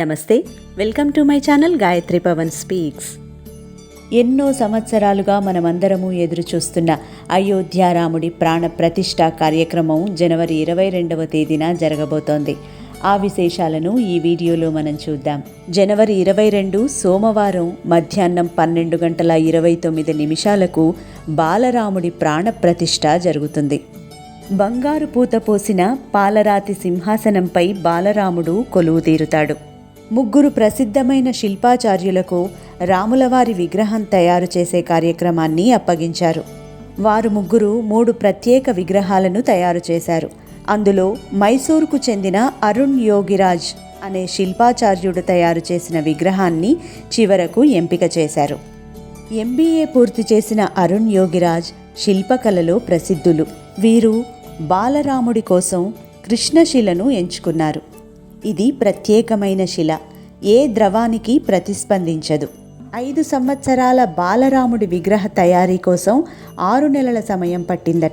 నమస్తే welcome to my channel Gayatri Pawan speaks. ఎన్నో సంవత్సరాలుగా మనమందరము ఎదురుచూస్తున్న అయోధ్యారాముడి అయోధ్య రాముడి ప్రాణ ప్రతిష్ఠ కార్యక్రమం జనవరి ఇరవై రెండవ తేదీన జరగబోతోంది. ఆ విశేషాలను ఈ వీడియోలో మనం చూద్దాం. జనవరి ఇరవై రెండు సోమవారం మధ్యాహ్నం పన్నెండు గంటల ఇరవై తొమ్మిది నిమిషాలకు బాలరాముడి ప్రాణ ప్రతిష్ఠ జరుగుతుంది. బంగారు పూత పోసిన పాలరాతి సింహాసనంపై బాలరాముడు కొలువుతీరుతాడు. ముగ్గురు ప్రసిద్ధమైన శిల్పాచార్యులకు రాములవారి విగ్రహం తయారు చేసే కార్యక్రమాన్ని అప్పగించారు. వారు ముగ్గురు మూడు ప్రత్యేక విగ్రహాలను తయారు చేశారు. అందులో మైసూరుకు చెందిన అరుణ్ యోగిరాజ్ అనే శిల్పాచార్యుడు తయారు చేసిన విగ్రహాన్ని చివరకు ఎంపిక చేశారు. ఎంబీఏ పూర్తి చేసిన అరుణ్ యోగిరాజ్ శిల్పకళలో ప్రసిద్ధులు. వీరు బాలరాముడి కోసం కృష్ణశిలను ఎంచుకున్నారు. ఇది ప్రత్యేకమైన శిల. ఏ ద్రవానికి ప్రతిస్పందించదు. ఐదు సంవత్సరాల బాలరాముడి విగ్రహ తయారీ కోసం ఆరు నెలల సమయం పట్టిందట.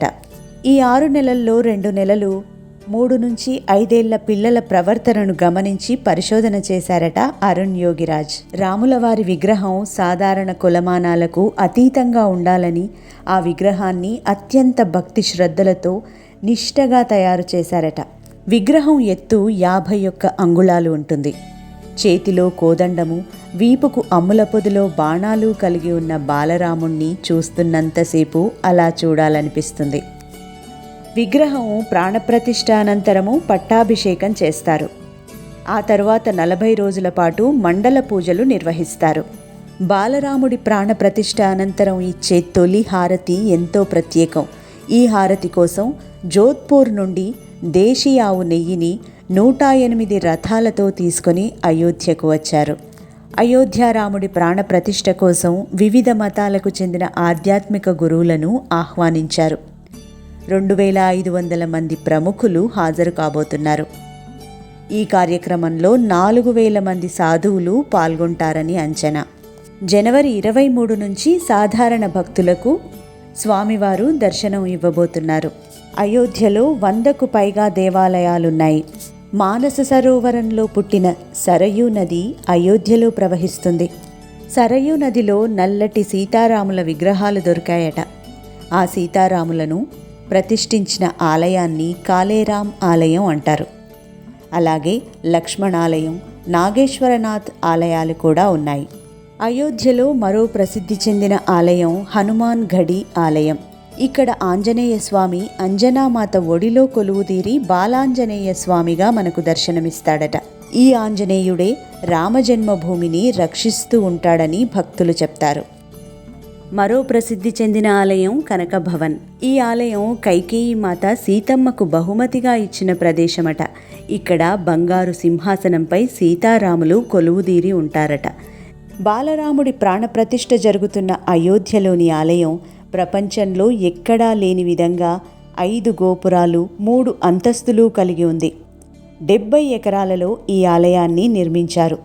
ఈ ఆరు నెలల్లో రెండు నెలలు మూడు నుంచి ఐదేళ్ళ పిల్లల ప్రవర్తనను గమనించి పరిశోధన చేశారట అరుణ్ యోగిరాజ్. రాములవారి విగ్రహం సాధారణ కులమానాలకు అతీతంగా ఉండాలని ఆ విగ్రహాన్ని అత్యంత భక్తి శ్రద్ధలతో నిష్టగా తయారు చేశారట. విగ్రహం ఎత్తు యాభై ఒక్క అంగుళాలు ఉంటుంది. చేతిలో కోదండము వీపుకు అమ్ముల పొదిలో బాణాలు కలిగి ఉన్న బాలరాముణ్ణి చూస్తున్నంతసేపు అలా చూడాలనిపిస్తుంది. విగ్రహం ప్రాణప్రతిష్ఠానంతరము పట్టాభిషేకం చేస్తారు. ఆ తర్వాత నలభై రోజుల పాటు మండల పూజలు నిర్వహిస్తారు. బాలరాముడి ప్రాణప్రతిష్ఠ అనంతరం ఇచ్చే తొలి హారతి ఎంతో ప్రత్యేకం. ఈ హారతి కోసం జోధ్పూర్ నుండి దేశీ ఆవు నెయ్యిని నూట ఎనిమిది రథాలతో తీసుకొని అయోధ్యకు వచ్చారు. అయోధ్యారాముడి ప్రాణప్రతిష్ఠ కోసం వివిధ మతాలకు చెందిన ఆధ్యాత్మిక గురువులను ఆహ్వానించారు. రెండు వేల ఐదు వందల మంది ప్రముఖులు హాజరు కాబోతున్నారు. ఈ కార్యక్రమంలో నాలుగు వేల మంది సాధువులు పాల్గొంటారని అంచనా. జనవరి ఇరవై మూడు నుంచి సాధారణ భక్తులకు స్వామివారు దర్శనం ఇవ్వబోతున్నారు. అయోధ్యలో వందకు పైగా దేవాలయాలున్నాయి. మానస సరోవరంలో పుట్టిన సరయూ నది అయోధ్యలో ప్రవహిస్తుంది. సరయూ నదిలో నల్లటి సీతారాముల విగ్రహాలు దొరికాయట. ఆ సీతారాములను ప్రతిష్ఠించిన ఆలయాన్ని కాళేరాం ఆలయం అంటారు. అలాగే లక్ష్మణాలయం నాగేశ్వరనాథ్ ఆలయాలు కూడా ఉన్నాయి. అయోధ్యలో మరో ప్రసిద్ధి చెందిన ఆలయం హనుమాన్ ఘడి ఆలయం. ఇక్కడ ఆంజనేయ స్వామి అంజనామాత ఒడిలో కొలువుదీరి బాలాంజనేయ స్వామిగా మనకు దర్శనమిస్తాడట. ఈ ఆంజనేయుడే రామజన్మభూమిని రక్షిస్తూ ఉంటాడని భక్తులు చెప్తారు. మరో ప్రసిద్ధి చెందిన ఆలయం కనకభవన్. ఈ ఆలయం కైకేయి మాత సీతమ్మకు బహుమతిగా ఇచ్చిన ప్రదేశమట. ఇక్కడ బంగారు సింహాసనంపై సీతారాములు కొలువుదీరి ఉంటారట. బాలరాముడి ప్రాణప్రతిష్ఠ జరుగుతున్న అయోధ్యలోని ఆలయం ప్రపంచంలో ఎక్కడా లేని విధంగా ఐదు గోపురాలు మూడు అంతస్తులు కలిగి ఉంది. డెబ్బై ఎకరాలలో ఈ ఆలయాన్ని నిర్మించారు.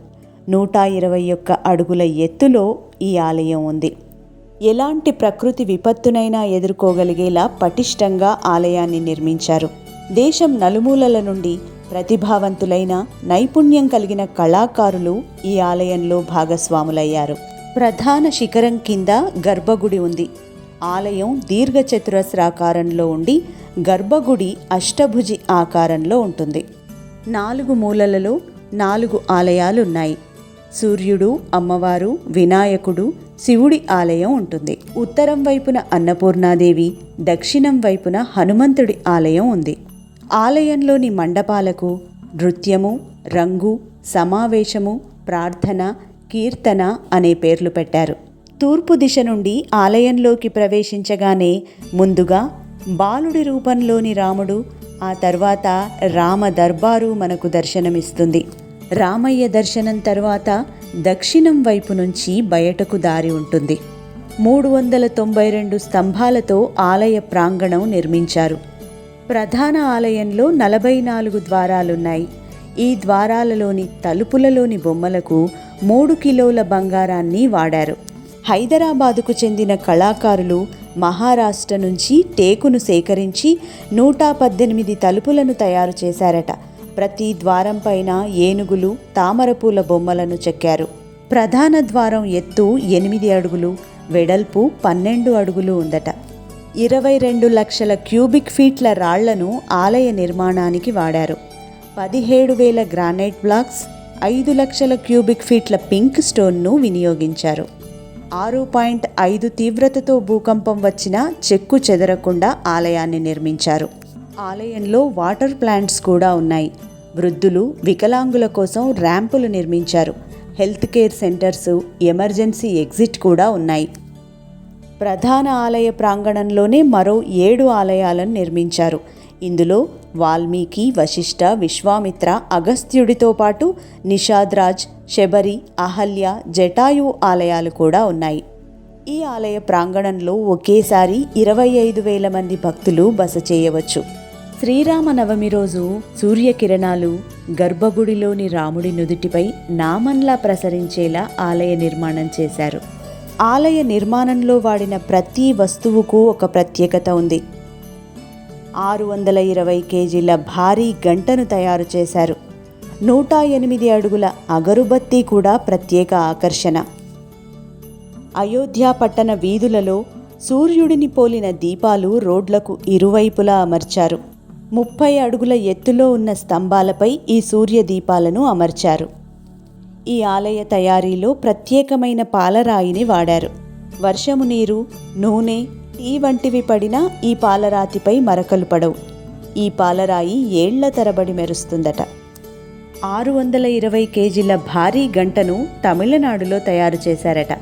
నూట ఇరవై ఒక్క అడుగుల ఎత్తులో ఈ ఆలయం ఉంది. ఎలాంటి ప్రకృతి విపత్తునైనా ఎదుర్కోగలిగేలా పటిష్టంగా ఆలయాన్ని నిర్మించారు. దేశం నలుమూలల నుండి ప్రతిభావంతులైన నైపుణ్యం కలిగిన కళాకారులు ఈ ఆలయంలో భాగస్వాములయ్యారు. ప్రధాన శిఖరం కింద గర్భగుడి ఉంది. ఆలయం దీర్ఘచతురస్రాకారంలో ఉండి గర్భగుడి అష్టభుజి ఆకారంలో ఉంటుంది. నాలుగు మూలలలో నాలుగు ఆలయాలున్నాయి. సూర్యుడు అమ్మవారు వినాయకుడు శివుడి ఆలయం ఉంటుంది. ఉత్తరం వైపున అన్నపూర్ణాదేవి దక్షిణం వైపున హనుమంతుడి ఆలయం ఉంది. ఆలయంలోని మండపాలకు నృత్యము రంగు సమావేశము ప్రార్థన కీర్తన అనే పేర్లు పెట్టారు. తూర్పు దిశ నుండి ఆలయంలోకి ప్రవేశించగానే ముందుగా బాలుడి రూపంలోని రాముడు ఆ తర్వాత రామ దర్బారు మనకు దర్శనమిస్తుంది. రామయ్య దర్శనం తర్వాత దక్షిణం వైపు నుంచి బయటకు దారి ఉంటుంది. మూడు వందల తొంభై రెండు స్తంభాలతో ఆలయ ప్రాంగణం నిర్మించారు. ప్రధాన ఆలయంలో నలభై నాలుగు ద్వారాలున్నాయి. ఈ ద్వారాలలోని తలుపులలోని బొమ్మలకు మూడు కిలోల బంగారాన్ని వాడారు. హైదరాబాదుకు చెందిన కళాకారులు మహారాష్ట్ర నుంచి టేకును సేకరించి నూట పద్దెనిమిది తలుపులను తయారు చేశారట. ప్రతి ద్వారం పైన ఏనుగులు తామరపూల బొమ్మలను చెక్కారు. ప్రధాన ద్వారం ఎత్తు ఎనిమిది అడుగులు వెడల్పు పన్నెండు అడుగులు ఉందట. ఇరవై రెండు లక్షల క్యూబిక్ ఫీట్ల రాళ్ళను ఆలయ నిర్మాణానికి వాడారు. పదిహేడు వేల గ్రానైట్ బ్లాక్స్ ఐదు లక్షల క్యూబిక్ ఫీట్ల పింక్ స్టోన్ను వినియోగించారు. ఆరు పాయింట్ ఐదు తీవ్రతతో భూకంపం వచ్చినా చెక్కు చెదరకుండా ఆలయాన్ని నిర్మించారు. ఆలయంలో వాటర్ ప్లాంట్స్ కూడా ఉన్నాయి. వృద్ధులు వికలాంగుల కోసం ర్యాంపులు నిర్మించారు. Health care centres emergency exit కూడా ఉన్నాయి. ప్రధాన ఆలయ ప్రాంగణంలోనే మరో ఏడు ఆలయాలను నిర్మించారు. ఇందులో వాల్మీకి వశిష్ఠ విశ్వామిత్ర అగస్త్యుడితో పాటు నిషాద్రాజ్ శబరి అహల్య జటాయు ఆలయాలు కూడా ఉన్నాయి. ఈ ఆలయ ప్రాంగణంలో ఒకేసారి ఇరవై ఐదు వేల మంది భక్తులు బస చేయవచ్చు. శ్రీరామ నవమి రోజు సూర్యకిరణాలు గర్భగుడిలోని రాముడి నుదుటిపై నామంలా ప్రసరించేలా ఆలయ నిర్మాణం చేశారు. ఆలయ నిర్మాణంలో వాడిన ప్రతి వస్తువుకు ఒక ప్రత్యేకత ఉంది. ఆరు వందల ఇరవై కేజీల భారీ గంటను తయారు చేశారు. నూట ఎనిమిది అడుగుల అగరుబత్తి కూడా ప్రత్యేక ఆకర్షణ. అయోధ్య పట్టణ వీధులలో సూర్యుడిని పోలిన దీపాలు రోడ్లకు ఇరువైపులా అమర్చారు. ముప్పై అడుగుల ఎత్తులో ఉన్న స్తంభాలపై ఈ సూర్య దీపాలను అమర్చారు. ఈ ఆలయ తయారీలో ప్రత్యేకమైన పాలరాయిని వాడారు. వర్షము నీరు నూనె టీ వంటివి పడినా ఈ పాలరాతిపై మరకలు పడవు. ఈ పాలరాయి ఏళ్ళ తరబడి మెరుస్తుందట. ఆరు వందల ఇరవై కేజీల భారీ గంటను తమిళనాడులో తయారు చేశారట.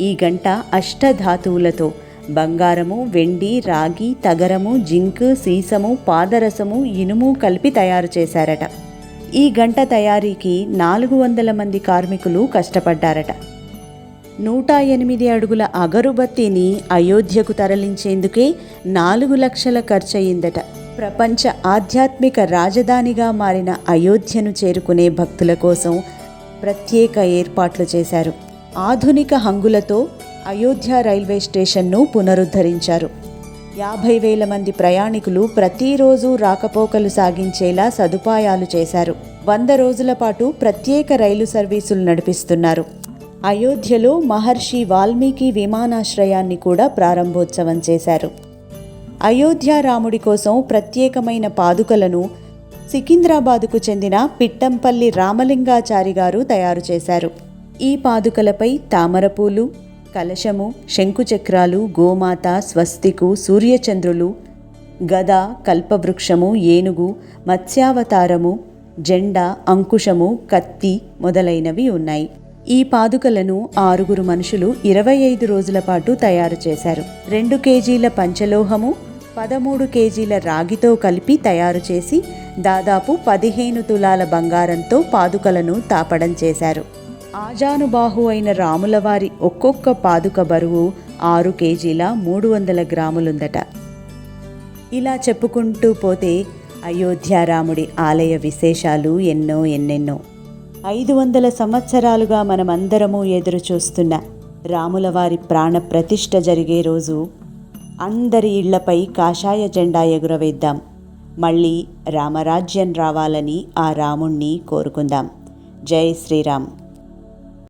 ఈ గంట అష్టధాతువులతో బంగారము వెండి రాగి తగరము జింక్ సీసము పాదరసము ఇనుము కలిపి తయారు చేశారట. ఈ గంట తయారీకి నాలుగు వందల మంది కార్మికులు కష్టపడ్డారట. నూట ఎనిమిది అడుగుల అగరుబత్తిని అయోధ్యకు తరలించేందుకే నాలుగు లక్షల ఖర్చయిందట. ప్రపంచ ఆధ్యాత్మిక రాజధానిగా మారిన అయోధ్యను చేరుకునే భక్తుల కోసం ప్రత్యేక ఏర్పాట్లు చేశారు. ఆధునిక హంగులతో అయోధ్య రైల్వే స్టేషన్ను పునరుద్ధరించారు. యాభై వేల మంది ప్రయాణికులు ప్రతిరోజు రాకపోకలు సాగించేలా సదుపాయాలు చేశారు. వంద రోజుల పాటు ప్రత్యేక రైలు సర్వీసులు నడిపిస్తున్నారు. అయోధ్యలో మహర్షి వాల్మీకి విమానాశ్రయాన్ని కూడా ప్రారంభోత్సవం చేశారు. అయోధ్య రాముడి కోసం ప్రత్యేకమైన పాదుకలను సికింద్రాబాదుకు చెందిన పిట్టంపల్లి రామలింగాచారి గారు తయారు చేశారు. ఈ పాదుకలపై తామరపూలు కలశము శంకుచక్రాలు గోమాత స్వస్తికు సూర్యచంద్రులు గద కల్పవృక్షము ఏనుగు మత్స్యావతారము జెండా అంకుశము కత్తి మొదలైనవి ఉన్నాయి. ఈ పాదుకలను ఆరుగురు మనుషులు ఇరవై ఐదు రోజుల పాటు తయారు చేశారు. రెండు కేజీల పంచలోహము పదమూడు కేజీల రాగితో కలిపి తయారు చేసి దాదాపు పదిహేను తులాల బంగారంతో పాదుకలను తాపడం చేశారు. ఆజానుబాహు అయిన రాములవారి ఒక్కొక్క పాదుక బరువు ఆరు కేజీల మూడు వందల గ్రాములుందట. ఇలా చెప్పుకుంటూ పోతే అయోధ్యారాముడి ఆలయ విశేషాలు ఎన్నో ఎన్నెన్నో. ఐదు వందల సంవత్సరాలుగా మనమందరము ఎదురు చూస్తున్న రాములవారి ప్రాణ ప్రతిష్ఠ జరిగే రోజు అందరి ఇళ్ళపై కాషాయ జెండా ఎగురవేద్దాం. మళ్ళీ రామరాజ్యం రావాలని ఆ రాముణ్ణి కోరుకుందాం. జై శ్రీరామ్.